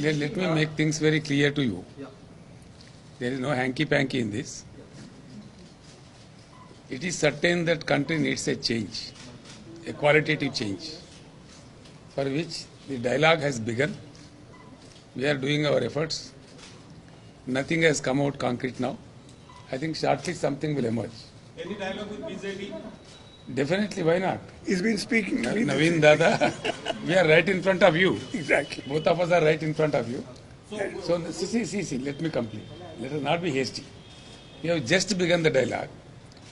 let, let me make things very clear to you. There is no hanky-panky in this. It is certain that country needs a change, a qualitative change, for which the dialogue has begun. We are doing our efforts. Nothing has come out concrete now. I think shortly something will emerge. Any dialogue with BJP? Definitely, why not? He's been speaking. Naveen Dada, we are right in front of you. Exactly. Both of us are right in front of you. So, see, see, see, see, let me complete. Let us not be hasty. We have just begun the dialogue.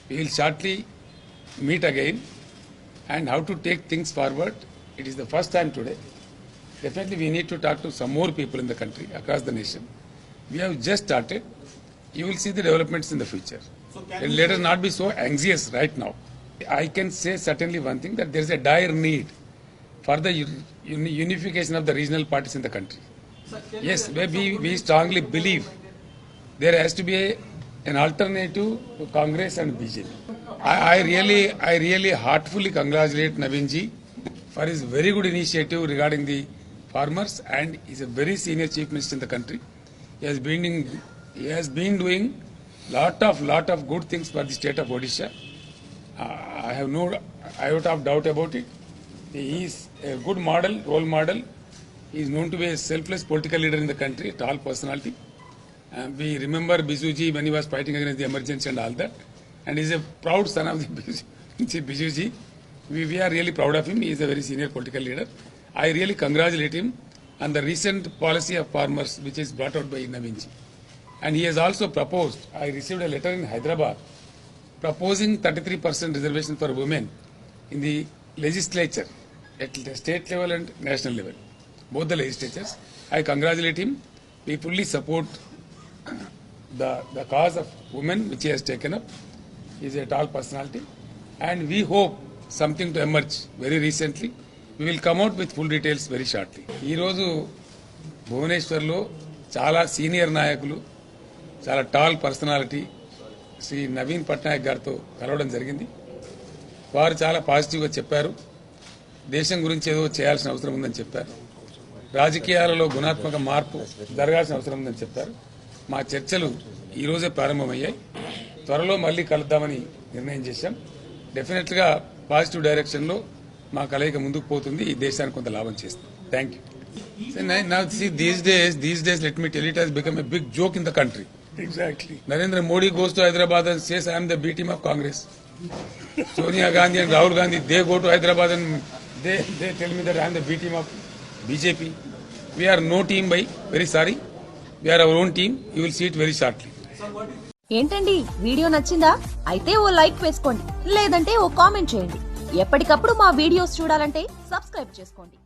We will shortly meet again and how to take things forward. It is the first time today. Definitely we need to talk to some more people in the country, across the nation. We have just started. You will see the developments in the future. So And let us not be so anxious right now. I can say certainly one thing that there is a dire need for the uni- uni- unification of the regional parties in the country. Yes, we, we strongly believe there has to be a, an alternative to Congress and BJP. I, I really, I really heartfully congratulate Navin ji for his very good initiative regarding the farmers, and he's a very senior chief minister in the country. He has been in, he has been doing lot of lot of good things for the state of Odisha. Uh, I have no iota of doubt about it. He is a good model, role model. He is known to be a selfless political leader in the country, a tall personality. Uh, we remember Bisuji when he was fighting against the emergency and all that. And he is a proud son of the Bisuji. We, we are really proud of him. He is a very senior political leader. I really congratulate him on the recent policy of farmers which is brought out by Naveen. And he has also proposed, I received a letter in Hyderabad proposing thirty three percent reservation for women in the legislature at state level and national level both the legislatures I congratulate him we fully support the the cause of women which he's taken up is a tall personality and we hope something to emerge very recently we will come out with full details very shortly ఈరోజు భువనేశ్వర్లో చాలా senior నాయకులు చాలా tall personality Shri Naveen Patnaik గారితో కలవడం జరిగింది. వారు చాలా పాజిటివ్గా చెప్పారు. దేశం గురించి ఏదో చేయాల్సిన అవసరం ఉందని చెప్పారు. రాజకీయాలలో గుణాత్మక మార్పు జరగాల్సిన అవసరం ఉందని చెప్పారు. మా చర్చలు ఈరోజే ప్రారంభమయ్యాయి. త్వరలో మళ్ళీ కలుద్దామని నిర్ణయం చేశాం. డెఫినెట్గా పాజిటివ్ డైరెక్షన్లో మా కలయిక ముందుకు పోతుంది. ఈ దేశానికి కొంత లాభం చేస్తుంది. Thank you Now, see, these days, these days, let me tell you, it has become a big joke in the country. Exactly. Narendra Modi goes to Hyderabad and says, I am the B team of Congress. Sonia Gandhi and Rahul Gandhi, they go to Hyderabad and they, they tell me that I am the B team of BJP. We are no team by, very sorry. We are our own team. You will see it very shortly. ఏంటండి video నచ్చిందా అయితే ఓ like వేసుకోండి లేదంటే ఓ comment చేయండి ఎప్పటికప్పుడు మా videos చూడాలంటే subscribe చేసుకోండి